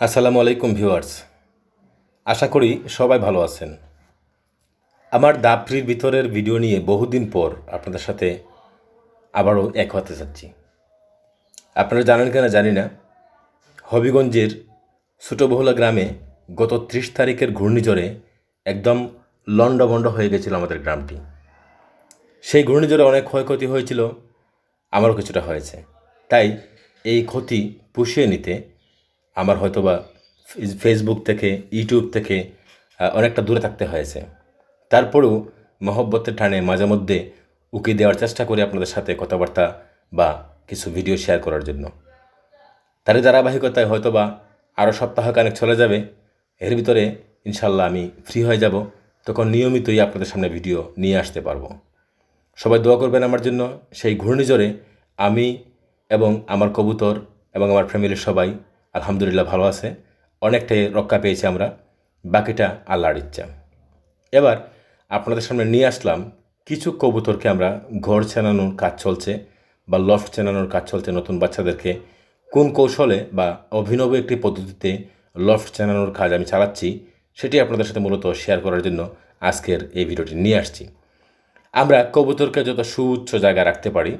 আসসালামু আলাইকুম ভিউয়ার্স। আশা করি সবাই ভালো আছেন। আমার দাপ্রির ভিতরের ভিডিও নিয়ে বহুদিন পর আপনাদের সাথে আবারও এক হতে চাচ্ছি আপনারা জানেন কিনা জানি না, হবিগঞ্জের ছোটোবহুলা গ্রামে গত ত্রিশ তারিখের ঘূর্ণিঝড়ে একদম লণ্ডভণ্ড হয়ে গেছিল আমাদের গ্রামটি। সেই ঘূর্ণিঝড়ে অনেক ক্ষয়ক্ষতি হয়েছিল, আমারও কিছুটা হয়েছে। তাই এই ক্ষতি পুষিয়ে নিতে আমার হয়তোবা ফেস- ফেসবুক থেকে ইউটিউব থেকে অনেকটা দূরে থাকতে হয়েছে। তারপরেও মহব্বতের টানে মাঝে মধ্যে উকি দেওয়ার চেষ্টা করি আপনাদের সাথে কথাবার্তা বা কিছু ভিডিও শেয়ার করার জন্য। তার ধারাবাহিকতায় হয়তোবা আরও সপ্তাহখানেক চলে যাবে। এর ভিতরে ইনশাল্লাহ আমি ফ্রি হয়ে যাব। তখন নিয়মিতই আপনাদের সামনে ভিডিও নিয়ে আসতে পারব। সবাই দোয়া করবেন আমার জন্য। সেই ঘূর্ণিঝড়ে আমি এবং আমার কবুতর এবং আমার ফ্যামিলির সবাই আলহামদুলিল্লাহ ভালো আছে। অনেকটাই রক্ষা পেয়েছি আমরা। বাকিটা আল্লাহর ইচ্ছা। এবার আপনাদের সামনে নিয়ে আসলাম কিছু কবুতরকে আমরা ঘর চেনানোর কাজ চলছে বা লফট চেনানোর কাজ চলছে নতুন বাচ্চাদেরকে। কোন কৌশলে বা অভিনব একটি পদ্ধতিতে লফট চেনানোর কাজ আমি চালাচ্ছি সেটি আপনাদের সাথে মূলত শেয়ার করার জন্য আজকের এই ভিডিওটি নিয়ে আসছি। আমরা কবুতরকে যত সুউচ্চ জায়গায় রাখতে পারি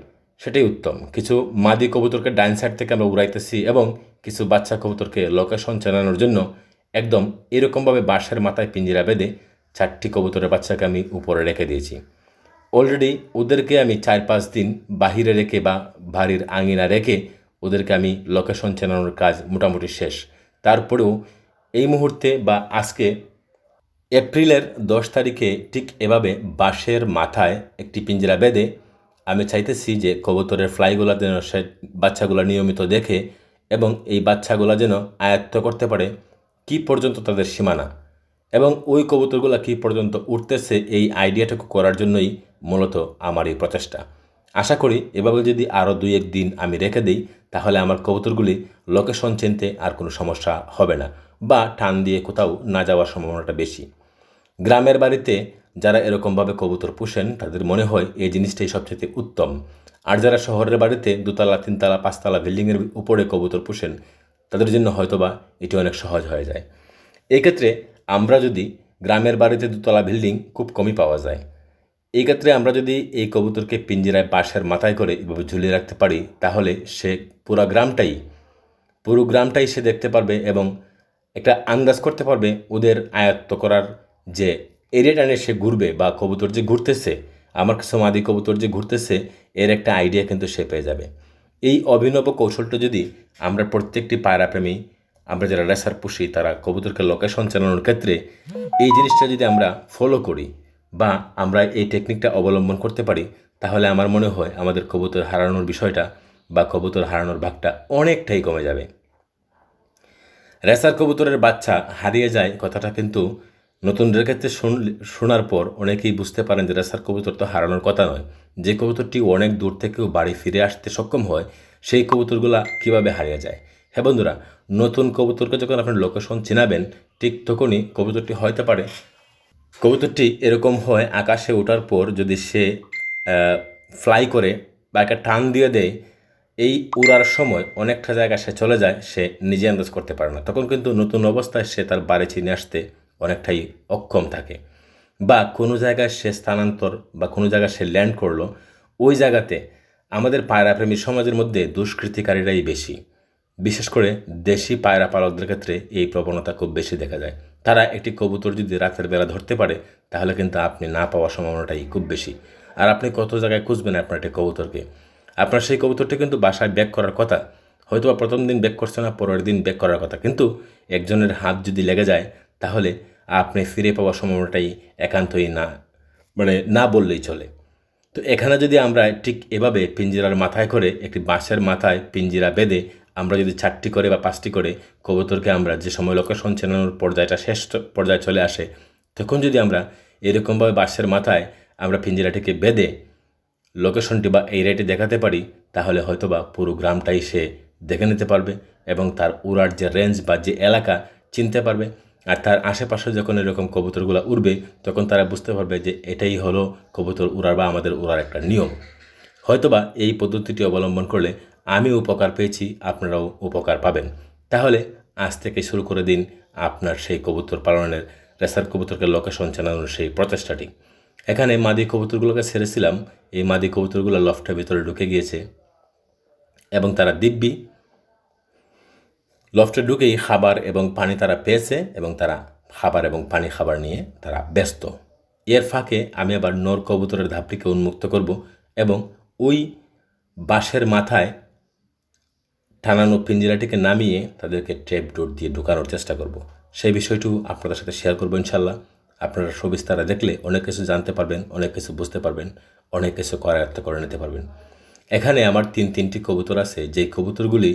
সেটাই উত্তম। কিছু মাদি কবুতরকে ডাইন সাইড থেকে আমরা উড়াইতেছি এবং কিছু বাচ্চা কবুতরকে লোকেশন চালানোর জন্য একদম এরকমভাবে বাঁশের মাথায় পিঞ্জিরা বেঁধে চারটি কবুতরের বাচ্চাকে আমি উপরে রেখে দিয়েছি। অলরেডি ওদেরকে আমি চার পাঁচ দিন বাহিরে রেখে বা বাড়ির আঙিনা রেখে ওদেরকে আমি লোকেশন চেনানোর কাজ মোটামুটি শেষ। তারপরেও এই মুহূর্তে বা আজকে এপ্রিলের দশ তারিখে ঠিক এভাবে বাঁশের মাথায় একটি পিঞ্জরা বেঁধে আমি চাইতেছি যে কবুতরের ফ্লাইগুলা যেন সে বাচ্চাগুলো নিয়মিত দেখে এবং এই বাচ্চাগুলো যেন আয়ত্ত করতে পারে কি পর্যন্ত তাদের সীমানা এবং ওই কবুতরগুলো কি পর্যন্ত উঠতেছে এই আইডিয়াটুকু করার জন্যই মূলত আমার এই প্রচেষ্টা। আশা করি এভাবে যদি আরও দুই এক দিন আমি রেখে দিই, তাহলে আমার কবুতরগুলি লোকেশন চিনতে আর কোনো সমস্যা হবে না বা টান দিয়ে কোথাও না যাওয়ার সম্ভাবনাটা বেশি। গ্রামের বাড়িতে যারা এরকমভাবে কবুতর পুষেন, তাদের মনে হয় এই জিনিসটাই সবচেয়ে উত্তম। আর যারা শহরের বাড়িতে দুতলা, তিনতলা, পাঁচতলা বিল্ডিংয়ের উপরে কবুতর পুষেন, তাদের জন্য হয়তোবা এটি অনেক সহজ হয়ে যায়। এক্ষেত্রে আমরা যদি গ্রামের বাড়িতে দুতলা বিল্ডিং খুব কমই পাওয়া যায়। এই ক্ষেত্রে আমরা যদি এই কবুতরকে পিঞ্জিরায় বাঁশের মাথায় করে এভাবে ঝুলিয়ে রাখতে পারি, তাহলে সে পুরো গ্রামটাই পুরো গ্রামটাই সে দেখতে পারবে এবং একটা আন্দাজ করতে পারবে ওদের আয়ত্ত করার যে এরিয়াটা টানে সে ঘুরবে বা কবুতর যে ঘুরতেছে, আমার কাছে মাদি কবুতর যে ঘুরতেছে, এর একটা আইডিয়া কিন্তু সে পেয়ে যাবে। এই অভিনব কৌশলটা যদি আমরা প্রত্যেকটি পায়রাপ্রেমী, আমরা যারা রেসার পুষি, তারা কবুতরকে লোকেশন চালানোর ক্ষেত্রে এই জিনিসটা যদি আমরা ফলো করি বা আমরা এই টেকনিকটা অবলম্বন করতে পারি, তাহলে আমার মনে হয় আমাদের কবুতর হারানোর বিষয়টা বা কবুতর হারানোর ভাগটা অনেকটাই কমে যাবে। রেসার কবুতরের বাচ্চা হারিয়ে যায় কথাটা কিন্তু নতুনদের ক্ষেত্রে শুন- শোনার পর অনেকেই বুঝতে পারেন যে রেসার কবুতর তো হারানোর কথা নয়। যে কবুতরটি অনেক দূর থেকেও বাড়ি ফিরে আসতে সক্ষম হয়, সেই কবুতরগুলা কীভাবে হারিয়ে যায়? হ্যাঁ বন্ধুরা, নতুন কবুতরকে যখন আপনি লোকেশন চিনাবেন, ঠিক তখনই কবুতরটি হয়তো পারে। কবুতরটি এরকম হয়, আকাশে ওঠার পর যদি সে ফ্লাই করে বা একটা টান দিয়ে দেয়, এই উড়ার সময় অনেকটা জায়গা সে চলে যায়, সে নিজে আন্দাজ করতে পারে না। তখন কিন্তু নতুন অবস্থায় সে তার বাড়ি চিনে আসতে অনেকটাই অক্ষম থাকে। বা কোনো জায়গায় সে স্থানান্তর বা কোনো জায়গায় সে ল্যান্ড করল, ওই জায়গাতে আমাদের পায়রাপ্রেমী সমাজের মধ্যে দুষ্কৃতিকারীরাই বেশি। বিশেষ করে দেশি পায়রা পালকদের ক্ষেত্রে এই প্রবণতা খুব বেশি দেখা যায়। তারা একটি কবুতর যদি রাতের বেলা ধরতে পারে, তাহলে কিন্তু আপনি না পাওয়ার সম্ভাবনাটাই খুব বেশি। আর আপনি কত জায়গায় খুঁজবেন আপনার একটি কবুতরকে? আপনার সেই কবুতরটি কিন্তু বাসায় ব্যাক করার কথা হয়তো প্রথম দিন ব্যাক করছে না, পরের দিন ব্যাক করার কথা। কিন্তু একজনের হাত যদি লেগে যায়, তাহলে আপনি ফিরে পাওয়ার সম্ভাবনাটাই একান্তই না মানে না বললেই চলে। তো এখানে যদি আমরা ঠিক এভাবে পিঞ্জিরার মাথায় করে একটি বাঁশের মাথায় পিঞ্জিরা বেঁধে আমরা যদি চারটি করে বা পাঁচটি করে কবুতরকে আমরা যে সময় লোকেশন চেনানোর পর্যায়টা শেষ পর্যায়ে চলে আসে, তখন যদি আমরা এরকমভাবে বাঁশের মাথায় আমরা পিঞ্জিরাটিকে বেঁধে লোকেশনটি বা এই রেটে দেখাতে পারি, তাহলে হয়তোবা পুরো গ্রামটাই সে দেখে নিতে পারবে এবং তার উড়ার যে রেঞ্জ বা যে এলাকা চিনতে পারবে। আর তার আশেপাশে যখন এরকম কবুতরগুলো উড়বে, তখন তারা বুঝতে পারবে যে এটাই হলো কবুতর উড়ার বা আমাদের উড়ার একটা নিয়ম। হয়তোবা এই পদ্ধতিটি অবলম্বন করলে আমি উপকার পেয়েছি, আপনারাও উপকার পাবেন। তাহলে আজ থেকে শুরু করে দিন আপনার সেই কবুতর পালনের, রেসার কবুতরকে লোকেশন জানানোর সেই প্রচেষ্টাটি। এখানে মাদি কবুতরগুলোকে ছেড়েছিলাম, এই মাদি কবুতরগুলো লফটের ভিতরে ঢুকে গিয়েছে এবং তারা দিব্যি লফটে ঢুকেই খাবার এবং পানি তারা পেয়েছে এবং তারা খাবার এবং পানি খাবার নিয়ে তারা ব্যস্ত। এর ফাঁকে আমি আবার নর কবুতরের ধাপটিকে উন্মুক্ত করব এবং ওই বাঁশের মাথায় টানানো পিঞ্জিরাটিকে নামিয়ে তাদেরকে ট্রেপ ডোর দিয়ে ঢুকানোর চেষ্টা করব। সেই বিষয়টিও আপনাদের সাথে শেয়ার করব ইনশাল্লাহ আপনারা সবিস্তারা দেখলে অনেক কিছু জানতে পারবেন, অনেক কিছু বুঝতে পারবেন, অনেক কিছু করায়ত্ত করে নিতে পারবেন। এখানে আমার তিন তিনটি কবুতর আছে, যেই কবুতরগুলি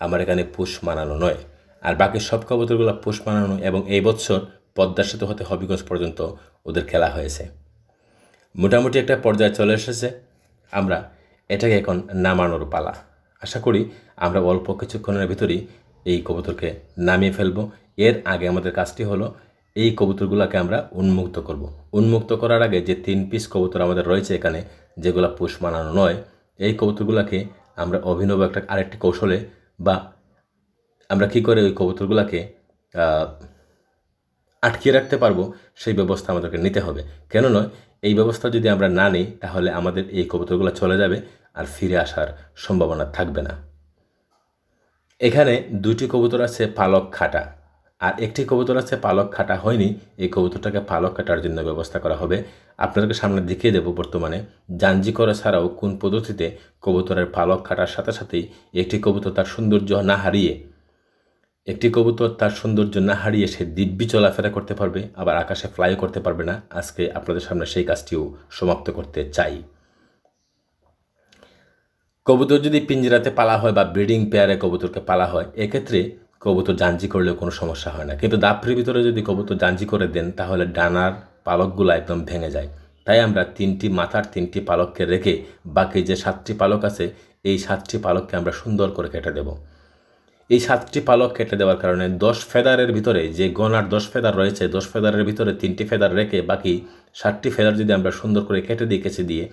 আমার এখানে পুষ মানানো নয়। আর বাকি সব কবুতরগুলো পুষ মানানো এবং এই বছর পদ্মার সেতু হতে হবিগঞ্জ পর্যন্ত ওদের খেলা হয়েছে। মোটামুটি একটা পর্যায়ে চলে এসেছে। আমরা এটাকে এখন নামানোর পালা। আশা করি আমরা অল্প কিছুক্ষণের ভিতরেই এই কবুতরকে নামিয়ে ফেলব। এর আগে আমাদের কাজটি হলো এই কবুতরগুলোকে আমরা উন্মুক্ত করব। উন্মুক্ত করার আগে যে তিন পিস কবুতর আমাদের রয়েছে এখানে, যেগুলো পুষ মানানো নয়, এই কবুতরগুলোকে আমরা অভিনব একটা আরেকটি কৌশলে বা আমরা কি করে ওই কবুতরগুলোকে আটকিয়ে রাখতে পারব, সেই ব্যবস্থা আমাদেরকে নিতে হবে। কেন নয়, এই ব্যবস্থা যদি আমরা না নিই, তাহলে আমাদের এই কবুতরগুলো চলে যাবে আর ফিরে আসার সম্ভাবনা থাকবে না। এখানে দুটি কবুতর আছে পালক খাটা। আর একটি কবুতর আছে, পালক খাটা হয়নি। এই কবুতরটাকে পালক কাটার জন্য ব্যবস্থা করা হবে। আপনাদেরকে সামনে দেখিয়ে দেবো বর্তমানে। জাঞ্জি করা ছাড়াও কোন পদ্ধতিতে কবুতরের পালক কাটার সাথে সাথেই একটি কবুতর তার সৌন্দর্য না হারিয়ে, একটি কবুতর তার সৌন্দর্য না হারিয়ে সে দিব্যি চলাফেরা করতে পারবে, আবার আকাশে ফ্লাইও করতে পারবে না। আজকে আপনাদের সামনে সেই কাজটিও সমাপ্ত করতে চাই। কবুতর যদি পিঞ্জিরাতে পালা হয় বা ব্রিডিং পেয়ারে কবুতরকে পালা হয়, এক্ষেত্রে কবুতর জাঞ্জি করলেও কোনো সমস্যা হয় না। কিন্তু দাপড়ির ভিতরে যদি কবুতর জাঞ্জি করে দেন, তাহলে ডানার পালকগুলো একদম ভেঙে যায়। তাই আমরা তিনটি মাথার তিনটি পালককে রেখে বাকি যে সাতটি পালক আছে, এই সাতটি পালককে আমরা সুন্দর করে কেটে দেব। এই সাতটি পালক কেটে দেওয়ার কারণে দশ ফেদারের ভিতরে যে গনার দশ ফেদার রয়েছে, দশ ফেদারের ভিতরে তিনটি ফেদার রেখে বাকি সাতটি ফেদার যদি আমরা সুন্দর করে কেটে দিই, কেচে দিয়ে,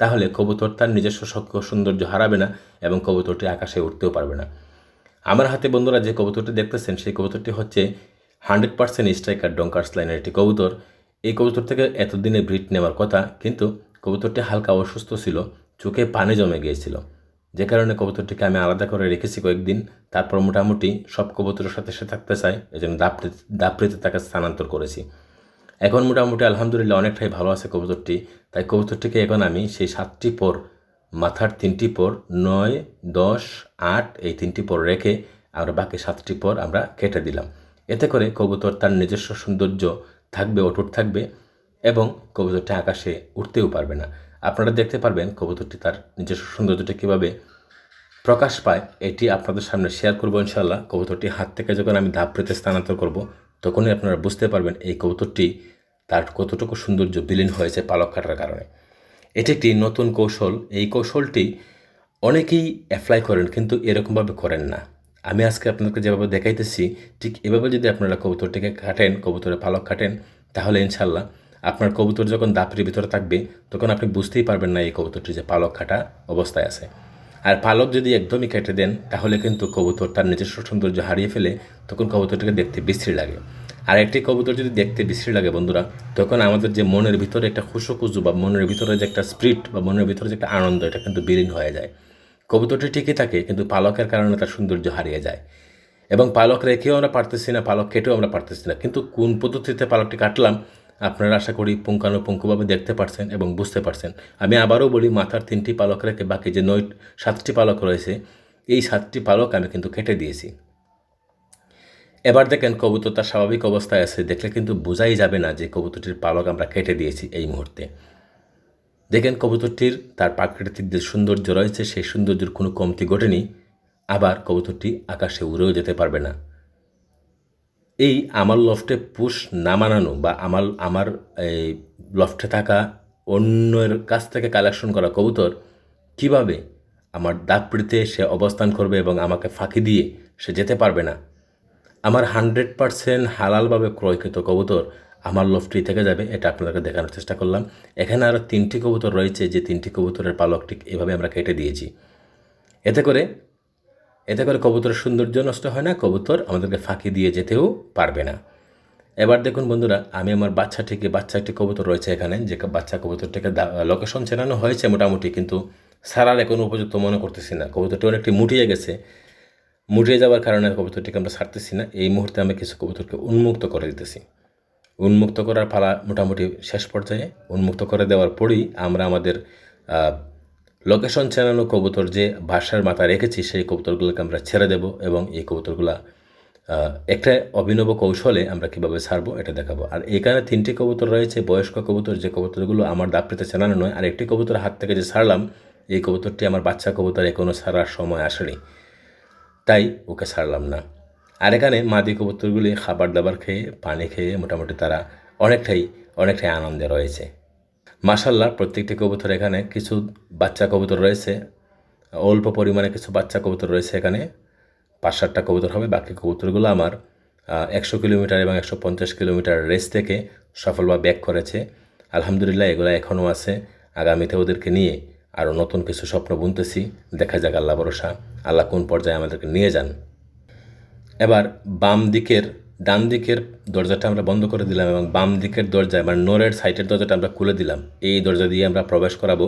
তাহলে কবুতর তার নিজস্ব সৌন্দর্য হারাবে না এবং কবুতরটি আকাশে উঠতেও পারবে না। আমার হাতে বন্ধুরা যে কবুতরটি দেখতেছেন, সেই কবুতরটি হচ্ছে হান্ড্রেড পার্সেন্ট স্ট্রাইকার ডঙ্কার্স লাইনের একটি কবুতর। এই কবুতর থেকে এতদিনে ব্রিড নেওয়ার কথা, কিন্তু কবুতরটি হালকা অসুস্থ ছিল, চোখে পানি জমে গিয়েছিল। যে কারণে কবুতরটিকে আমি আলাদা করে রেখেছি কয়েকদিন। তারপর মোটামুটি সব কবুতরের সাথে সে থাকতে চাই এই জন্য দাপড়ি দাপড়িতে তাকে স্থানান্তর করেছি। এখন মোটামুটি আলহামদুলিল্লাহ অনেকটাই ভালো আছে কবুতরটি। তাই কবুতরটিকে এখন আমি সেই সাতটি পর মাথার তিনটি পর নয়, দশ, আট, এই তিনটি পর রেখে আর বাকি সাতটি পর আমরা কেটে দিলাম। এতে করে কবুতর তার নিজস্ব সৌন্দর্য থাকবে, অটুট থাকবে এবং কবুতরটি আকাশে উঠতেও পারবে না। আপনারা দেখতে পারবেন কবুতরটি তার নিজস্ব সৌন্দর্যটা কীভাবে প্রকাশ পায়, এটি আপনাদের সামনে শেয়ার করব ইনশাল্লাহ কবুতরটি হাত থেকে যখন আমি ধাপ পেতে স্থানান্তর করব, তখনই আপনারা বুঝতে পারবেন এই কবুতরটি তার কতটুকু সৌন্দর্য বিলীন হয়েছে পালক কাটার কারণে। এটি একটি নতুন কৌশল। এই কৌশলটি অনেকেই অ্যাপ্লাই করেন কিন্তু এরকমভাবে করেন না। আমি আজকে আপনাদেরকে যেভাবে দেখাইতেছি, ঠিক এভাবে যদি আপনারা কবুতরটিকে কাটেন কবুতরের পালক কাটেন, তাহলে ইনশাল্লাহ আপনার কবুতর যখন দাপড়ির ভিতরে থাকবে, তখন আপনি বুঝতেই পারবেন না এই কবুতরটি যে পালক কাটা অবস্থায় আছে। আর পালক যদি একদমই কেটে দেন, তাহলে কিন্তু কবুতর তার নিজস্ব সৌন্দর্য হারিয়ে ফেলে, তখন কবুতরটিকে দেখতে বিশ্রী লাগে। আর একটি কবুতর যদি দেখতে বিশ্রী লাগে বন্ধুরা, তখন আমাদের যে মনের ভিতরে একটা খুশুকুজু বা মনের ভিতরে যে একটা স্প্রিট বা মনের ভিতরে যে একটা আনন্দ, এটা কিন্তু বিলীন হয়ে যায়। কবুতরটি ঠিকই থাকে, কিন্তু পালকের কারণে তার সৌন্দর্য হারিয়ে যায়। এবং পালক রেখেও আমরা পারতেছি না, পালক কেটেও আমরা পারতেছি না। কিন্তু কোন পদ্ধতিতে পালকটি কাটলাম, আপনারা আশা করি পুঙ্খানুপুঙ্খভাবে দেখতে পারছেন এবং বুঝতে পারছেন। আমি আবারও বলি, মাথার তিনটি পালক রেখে বাকি যে নয়, সাতটি পালক রয়েছে, এই সাতটি পালক আমি কিন্তু কেটে দিয়েছি। এবার দেখেন কবুতর তার স্বাভাবিক অবস্থায় আছে, দেখলে কিন্তু বোঝাই যাবে না যে কবুতরটির পালক আমরা কেটে দিয়েছি এই মুহূর্তে। দেখেন কবুতরটির তার প্রাকৃতিক যে সৌন্দর্য রয়েছে, সেই সৌন্দর্যের কোনো কমতি ঘটেনি, আবার কবুতরটি আকাশে উড়েও যেতে পারবে না। এই আমার লফটে পুষ না মানানো বা আমার আমার এই লফটে থাকা অন্যের কাছ থেকে কালেকশন করা কবুতর কীভাবে আমার দাগপিড়িতে সে অবস্থান করবে এবং আমাকে ফাঁকি দিয়ে সে যেতে পারবে না? আমার হান্ড্রেড পারসেন্ট হালালভাবে ক্রয়কৃত কবুতর আমার লফটি থেকে যাবে, এটা আপনাদেরকে দেখানোর চেষ্টা করলাম। এখানে আরও তিনটি কবুতর রয়েছে, যে তিনটি কবুতরের পালকটি এভাবে আমরা কেটে দিয়েছি। এতে করে এতে করে কবুতরের সৌন্দর্য নষ্ট হয় না, কবুতর আমাদেরকে ফাঁকি দিয়ে যেতেও পারবে না। এবার দেখুন বন্ধুরা, আমি আমার বাচ্চাটিকে বাচ্চা একটি কবুতর রয়েছে এখানে, যে বাচ্চা কবুতরটাকে লোকেশন চেনানো হয়েছে মোটামুটি, কিন্তু সারার এখন উপযুক্ত মনে করতেছি না। কবুতরটি অনেকটি মুটিয়ে গেছে মুটিয়ে যাওয়ার কারণে কবুতরটিকে আমরা ছাড়তেছি না। এই মুহূর্তে আমি কিছু কবুতরকে উন্মুক্ত করে দিতেছি। উন্মুক্ত করার পালা মোটামুটি শেষ পর্যায়ে। উন্মুক্ত করে দেওয়ার পরই আমরা আমাদের লোকেশন চেনানো কবুতর যে ভাষার মাথা রেখেছি, সেই কবুতরগুলোকে আমরা ছেড়ে দেব এবং এই কবুতরগুলা একটা অভিনব কৌশলে আমরা কীভাবে ছাড়বো এটা দেখাবো। আর এখানে তিনটি কবুতর রয়েছে, বয়স্ক কবুতর, যে কবুতরগুলো আমার দাপড়িতে চেনানো নয়। আর একটি কবুতর হাত থেকে যে ছাড়লাম, এই কবুতরটি আমার বাচ্চা কবুতর এখনও ছাড়ার সময় আসেনি। তাই ওকে ছাড়লাম না। আর এখানে মাদি কবুতরগুলি খাবার দাবার খেয়ে, পানি খেয়ে মোটামুটি তারা অনেকটাই অনেকটাই আনন্দে রয়েছে। মাসাল্লাহ প্রত্যেকটি কবুতর এখানে কিছু বাচ্চা কবুতর রয়েছে। অল্প পরিমাণে কিছু বাচ্চা কবুতর রয়েছে এখানে। পাঁচ সাতটা কবুতর হবে, বাকি কবুতরগুলো আমার একশো কিলোমিটার এবং একশো পঞ্চাশ কিলোমিটার রেস থেকে সফলভাবে ব্যাক করেছে। আলহামদুলিল্লাহ, এগুলো এখনও আছে। আগামীতে ওদেরকে নিয়ে আরও নতুন কিছু স্বপ্ন বুনতেছি, দেখা যাক আল্লাহ ভরসা। আল্লাহ কোন পর্যায়ে আমাদেরকে নিয়ে যান। এবার বাম দিকের, ডান দিকের দরজাটা আমরা বন্ধ করে দিলাম এবং বাম দিকের দরজায় মানে নোরের সাইটের দরজাটা আমরা খুলে দিলাম। এই দরজা দিয়ে আমরা প্রবেশ করাবো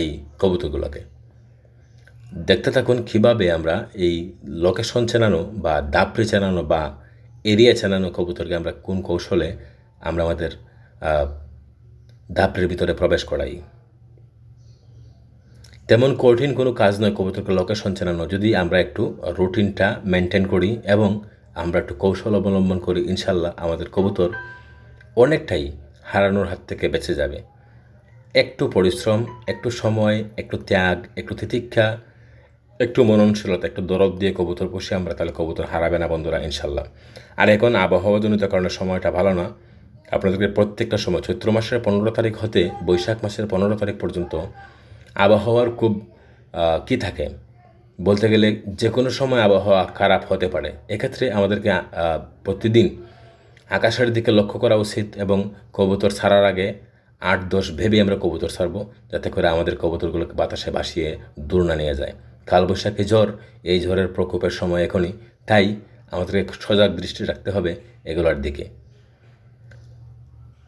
এই কবুতরগুলোকে। দেখতে থাকুন কীভাবে আমরা এই লোকেশন চেনানো বা দাপড়ি চেনানো বা এরিয়া চেনানো কবুতরকে আমরা কোন কৌশলে আমরা আমাদের দাপড়ির ভিতরে প্রবেশ করাই। তেমন কঠিন কোনো কাজ নয়, কবুতরকে লোকেশন চেনানো। যদি আমরা একটু রুটিনটা মেনটেন করি এবং আমরা একটু কৌশল অবলম্বন করি, ইনশাল্লাহ আমাদের কবুতর অনেকটাই হারানোর হাত থেকে বেঁচে যাবে। একটু পরিশ্রম, একটু সময়, একটু ত্যাগ, একটু তিতিক্ষা, একটু মননশীলতা, একটু দরদ দিয়ে কবুতর পুষে আমরা তাহলে কবুতর হারাবে না বন্ধুরা, ইনশাল্লাহ। আর এখন আবহাওয়াজনিত কারণে সময়টা ভালো না। আপনাদেরকে প্রত্যেকটা সময় চৈত্র মাসের পনেরো তারিখ হতে বৈশাখ মাসের পনেরো তারিখ পর্যন্ত আবহাওয়ার খুব কি থাকে? বলতে গেলে যে কোনো সময় আবহাওয়া খারাপ হতে পারে। এক্ষেত্রে আমাদেরকে প্রতিদিন আকাশের দিকে লক্ষ্য করা উচিত এবং কবুতর ছাড়ার আগে আট দশ ভেবে আমরা কবুতর ছাড়ব, যাতে করে আমাদের কবুতরগুলোকে বাতাসে ভাসিয়ে দূর না নিয়ে যায়। কালবৈশাখী ঝড়, এই ঝড়ের প্রকোপের সময় এখনই। তাই আমাদেরকে সজাগ দৃষ্টি রাখতে হবে এগুলোর দিকে।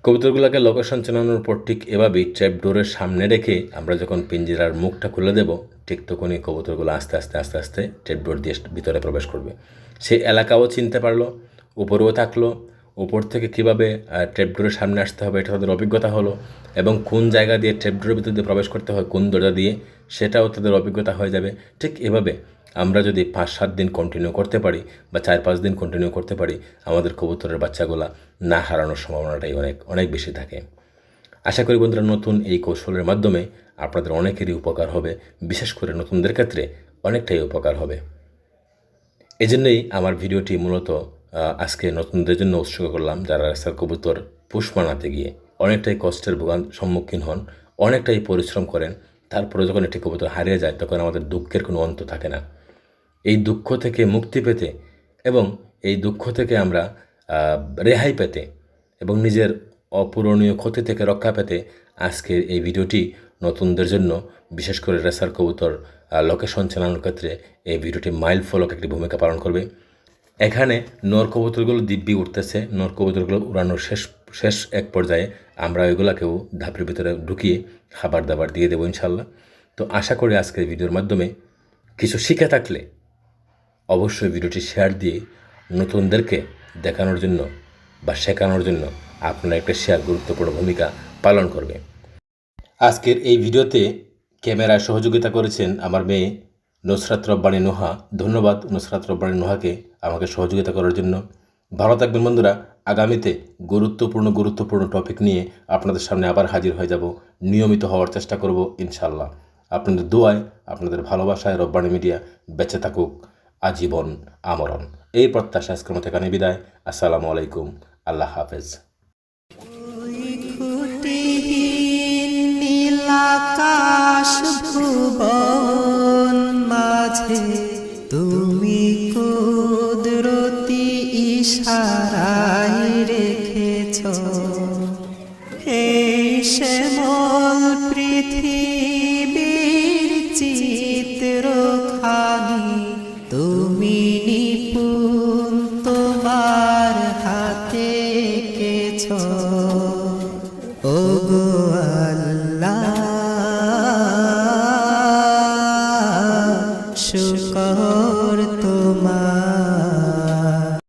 কবুতরগুলোকে লোকেশন চেনানোর পর ঠিক এভাবেই ট্র্যাপ ডোরের সামনে রেখে আমরা যখন পিঞ্জিরার মুখটা খুলে দেব, ঠিক তখনই কবুতরগুলো আস্তে আস্তে আস্তে আস্তে ট্র্যাপ ডোর দিয়ে ভিতরে প্রবেশ করবে। সে এলাকাও চিনতে পারল, উপরেও থাকল, উপর থেকে কীভাবে ট্র্যাপডোরের সামনে আসতে হবে এটা তাদের অভিজ্ঞতা হলো এবং কোন জায়গা দিয়ে ট্র্যাপডোরের ভিতর দিয়ে প্রবেশ করতে হয়, কোন দরজা দিয়ে, সেটাও তাদের অভিজ্ঞতা হয়ে যাবে। ঠিক এভাবে আমরা যদি পাঁচ, সাত দিন কন্টিনিউ করতে পারি বা চার, পাঁচ দিন কন্টিনিউ করতে পারি, আমাদের কবুতরের বাচ্চাগুলা না হারানোর সম্ভাবনাটাই অনেক অনেক বেশি থাকে। আশা করি বন্ধুরা নতুন এই কৌশলের মাধ্যমে আপনাদের অনেকেরই উপকার হবে, বিশেষ করে নতুনদের ক্ষেত্রে অনেকটাই উপকার হবে। এজন্যই আমার ভিডিওটি মূলত আজকে নতুনদের জন্য উৎসর্গ করলাম, যারা রাস্তার কবুতর পুষ মানাতে গিয়ে অনেকটাই কষ্টের ভোগান সম্মুখীন হন, অনেকটাই পরিশ্রম করেন, তারপরে যখন একটি কবুতর হারিয়ে যায়, তখন আমাদের দুঃখের কোনো অন্ত থাকে না। এই দুঃখ থেকে মুক্তি পেতে এবং এই দুঃখ থেকে আমরা রেহাই পেতে এবং নিজের অপূরণীয় ক্ষতি থেকে রক্ষা পেতে আজকের এই ভিডিওটি নতুনদের জন্য, বিশেষ করে রেসার কবুতর লোকেশন চালানোর ক্ষেত্রে এই ভিডিওটি মাইল ফলক একটি ভূমিকা পালন করবে। এখানে নর কবুতরগুলো দিব্যি উঠতেছে, নর কবুতরগুলো উড়ানোর শেষ শেষ এক পর্যায়ে আমরা ওইগুলাকেও ধাপের ভিতরে ঢুকিয়ে খাবার দাবার দিয়ে দেবো ইনশাল্লাহ। তো আশা করি আজকের ভিডিওর মাধ্যমে কিছু শিখে থাকলে অবশ্যই ভিডিওটি শেয়ার দিয়ে নতুনদেরকে দেখানোর জন্য বা শেখানোর জন্য আপনার একটা শেয়ার গুরুত্বপূর্ণ ভূমিকা পালন করবে আজকের এই ভিডিওতে ক্যামেরায় সহযোগিতা করেছেন আমার মেয়ে নুসরাত রব্বানী নোহা। ধন্যবাদ নুসরাত রব্বানী নোহাকে আমাকে সহযোগিতা করার জন্য। ভালো থাকবেন বন্ধুরা, আগামীতে গুরুত্বপূর্ণ গুরুত্বপূর্ণ টপিক নিয়ে আপনাদের সামনে আবার হাজির হয়ে যাব। নিয়মিত হওয়ার চেষ্টা করব ইনশাল্লাহ আপনাদের দোয়ায়, আপনাদের ভালোবাসায় রব্বানি মিডিয়া বেঁচে থাকুক। আজীবন আমরণ। এই প্রত্যাশা আজকের মতো এখানে বিদায়। আসসালামু আলাইকুম। আল্লাহ হাফেজ। নীলাকাশ ভুবন মাঝে তুমি কুদরতি ইশারায় রেখেছ।